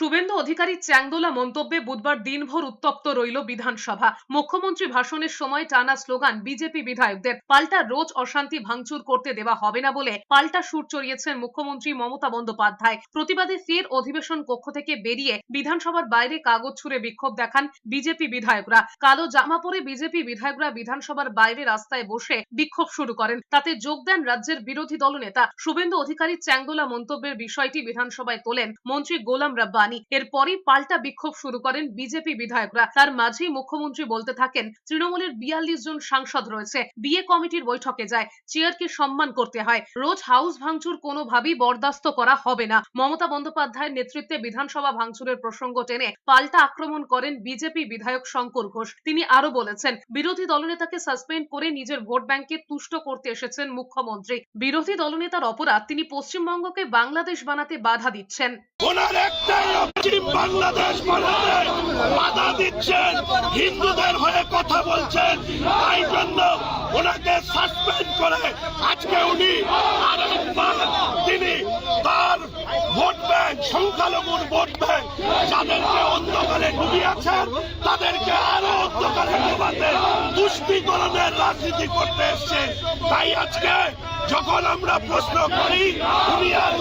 শুভেন্দু অধিকারী চ্যাংদোলা মন্তব্যে বুধবার দিনভর উত্তপ্ত রইল বিধানসভা। মুখ্যমন্ত্রী ভাষণের সময় টানা স্লোগান, বিজেপি বিধায়কদের, পাল্টা রোজ অশান্তি ভাঙচুর করতে দেওয়া হবে না বলে পাল্টা সুর চড়িয়েছেন মুখ্যমন্ত্রী মমতা বন্দ্যোপাধ্যায়। প্রতিবাদে ফের অধিবেশন কক্ষ থেকে বেরিয়ে বিধানসভার বাইরে কাগজ ছুড়ে বিক্ষোভ দেখান বিজেপি বিধায়করা। কালো জামা পরে বিজেপি বিধায়করা বিধানসভার বাইরে রাস্তায় বসে বিক্ষোভ শুরু করেন। তাতে যোগ দেন রাজ্যের বিরোধী দলনেতা। শুভেন্দু অধিকারী চ্যাংদোলা মন্তব্যের বিষয়টি বিধানসভায় তোলেন মন্ত্রী গোলাম রাব্বানি। এরপরই পাল্টা বিক্ষোভ শুরু করেন বিজেপি বিধায়করা। তার মাঝেই মুখ্যমন্ত্রী বলতে থাকেন, তৃণমূলের বিয়াল্লিশ জন সাংসদ রয়েছে। বিয়ে কমিটির বৈঠকে যায়। চেয়ারকে সম্মান করতে হয়। রোজ হাউস ভাঙচুর কোনোভাবেই বরদাস্ত করা হবে না। মমতা বন্দ্যোপাধ্যায়ের নেতৃত্বে বিধানসভা ভাঙচুরের প্রসঙ্গ টেনে পাল্টা আক্রমণ করেন বিজেপি বিধায়ক শঙ্কর ঘোষ। তিনি আরও বলেছেন, বিরোধী দলনেতাকে সাসপেন্ড করে নিজের ভোট ব্যাংকে তুষ্ট করতে এসেছেন মুখ্যমন্ত্রী। বিরোধী দলনেতার অপরাধ তিনি পশ্চিমবঙ্গকে বাংলাদেশ বানাতে বাধা দিচ্ছেন। একটাই পশ্চিম বাংলাদেশ বানাতে বাধা দিচ্ছেন। হিন্দুদের হয়ে কথা বলছেন। তাই জন্য ওনাকে সাসপেন্ড করে আজকে উনি আরেকবার তিনি তার ভোট ব্যাংক, সংখ্যালঘুর ভোট ব্যাংক যাদেরকে অন্ধকারে ডুবিয়েছেন, তাদেরকে আরও অন্ধকারে ডুবাতে তুষ্টিকরণের রাজনীতি করতে এসছে। তাই আজকে যখন আমরা প্রশ্ন করি উনি আর